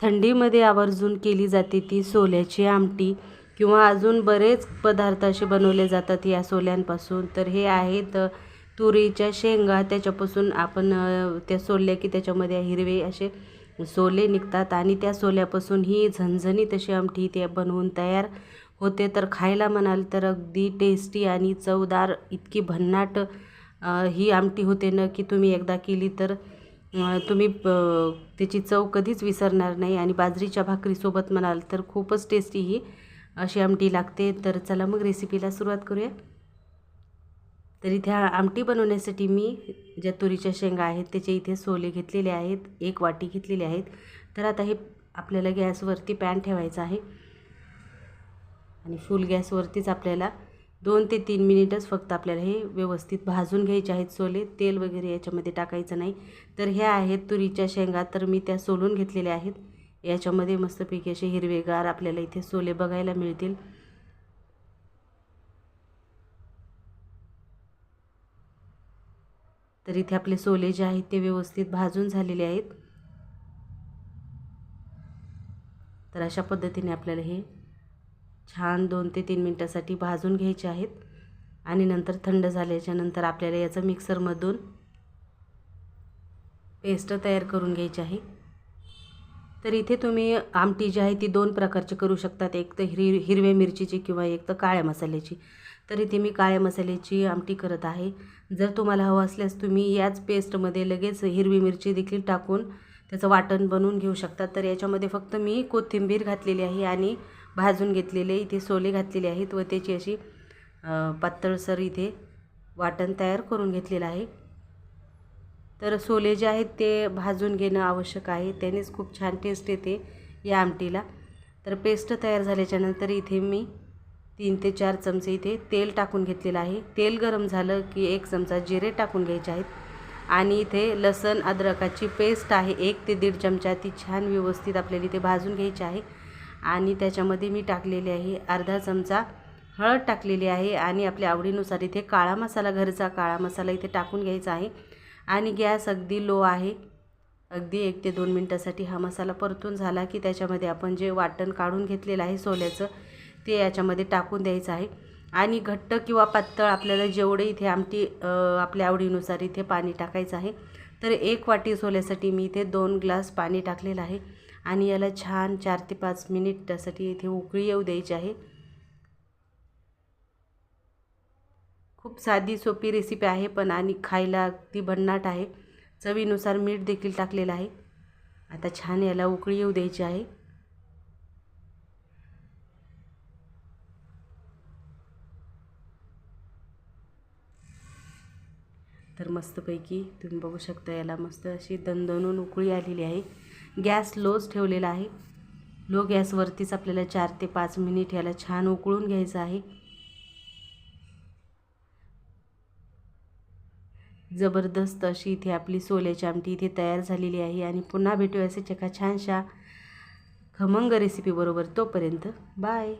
थंडीमध्ये आवर्जून केली जाते ती सोल्याची आमटी किंवा अजून बरेच पदार्थ असे बनवले जातात या सोल्यांपासून. तर हे आहेत तुरीच्या शेंगा त्याच्यापासून आपण त्या सोलल्या की त्याच्यामध्ये हिरवे असे सोले निघतात आणि त्या सोल्यापासून ही झणझणीत अशी आमटी ते बनवून तयार होते. तर खायला म्हणाल तर अगदी टेस्टी आणि चवदार इतकी भन्नाट ही आमटी होते ना की तुम्ही एकदा केली तर तुम्ही प- त्याची चव कधीच विसरणार नाही आणि बाजरीच्या भाकरीसोबत म्हणाल तर खूपच टेस्टी ही अशी आमटी लागते. तर चला मग रेसिपीला सुरुवात करूया. तर इथे आमटी बनवण्यासाठी मी ज्या तुरीच्या शेंगा आहेत त्याचे इथे सोले घेतलेले आहेत एक वाटी घेतलेली आहेत. तर आता हे आपल्याला गॅसवरती पॅन ठेवायचं आहे. आणि फुल गॅसवरतीच आपल्याला दोन ते तीन मिनिटच फक्त आपल्याला हे व्यवस्थित भाजून घ्यायचे आहेत सोले तेल वगैरे याच्यामध्ये टाकायचं नाही. तर ह्या आहेत तुरीच्या शेंगा तर मी त्या सोलून घेतलेल्या आहेत. याच्यामध्ये मस्तपैकी असे हिरवेगार आपल्याला इथे सोले बघायला मिळतील. तर इथे आपले सोले जे आहेत ते व्यवस्थित भाजून झालेले आहेत. तर अशा पद्धतीने आपल्याला हे छान दोन ते तीन मिनटासाठी भाजून घ्यायचे आहेत. आणि नंतर थंड झाल्याच्यानंतर आपल्याला याचं मिक्सरमधून पेस्ट तयार करून घ्यायची आहे. तर इथे तुम्ही आमटी जी आहे ती दोन प्रकारची करू शकतात. एक तर हिरवी हिरव्या मिरचीची किंवा एक तर काळ्या मसाल्याची. तर इथे मी काळ्या मसाल्याची आमटी करत आहे. जर तुम्हाला हवं असल्यास तुम्ही याच पेस्टमध्ये लगेच हिरवी मिरची देखील टाकून त्याचं वाटण बनवून घेऊ शकता. तर याच्यामध्ये फक्त मी कोथिंबीर घातलेली आहे आणि भाजून घेतलेले इथे सोले घातलेले आहेत व त्याची अशी पातळसर इथे वाटण तयार करून घेतलेलं आहे. तर सोले जे आहेत ते भाजून घेणं आवश्यक आहे. त्यानेच खूप छान टेस्ट येते या आमटीला. तर पेस्ट तयार झाल्याच्यानंतर इथे मी तीन ते चार चमचे इथे तेल टाकून घेतलेलं आहे. तेल गरम झालं की एक चमचा जिरे टाकून घ्यायचे आहेत. आणि इथे लसण अद्रकाची पेस्ट आहे. एक ते दीड चमचा ती छान व्यवस्थित आपल्याला इथे भाजून घ्यायची आहे. आणि त्याच्यामध्ये मी टाकलेली आहे अर्धा चमचा हळद टाकलेली आहे आणि आपल्या आवडीनुसार इथे काळा मसाला घरचा काळा मसाला इथे टाकून घ्यायचा आहे. आणि गॅस अगदी लो आहे. अगदी एक ते दोन मिनटासाठी हा मसाला परतून झाला की त्याच्यामध्ये आपण जे वाटण काढून घेतलेलं आहे सोल्याचं ते याच्यामध्ये टाकून द्यायचं आहे. आणि घट्ट किंवा पातळ आपल्याला जेवढे इथे आमटी आपल्या आवडीनुसार इथे पाणी टाकायचं आहे. तर एक वाटी सोल्यासाठी मी इथे दोन ग्लास पाणी टाकलेलं आहे. आणि याला छान चार ते पाच मिनिटासाठी इथे उकळी येऊ द्यायची आहे. खूप साधी सोपी रेसिपी आहे पण आणि खायला अगदी भन्नाट आहे. चवीनुसार मीठ देखील टाकलेलं आहे. आता छान याला उकळी येऊ द्यायची आहे. तर मस्तपैकी तुम्ही बघू शकता याला मस्त अशी दणदणून उकळी आलेली आहे. गॅस लोच ठेवलेला आहे. लो गॅसवरतीच आपल्याला चार ते पाच मिनिट याला छान उकळून घ्यायचं आहे. जबरदस्त अशी इथे आपली सोल्याची आमटी इथे तयार झालेली आहे आणि पुन्हा भेटूया असेच एका छानशा खमंग रेसिपीबरोबर तोपर्यंत. बाय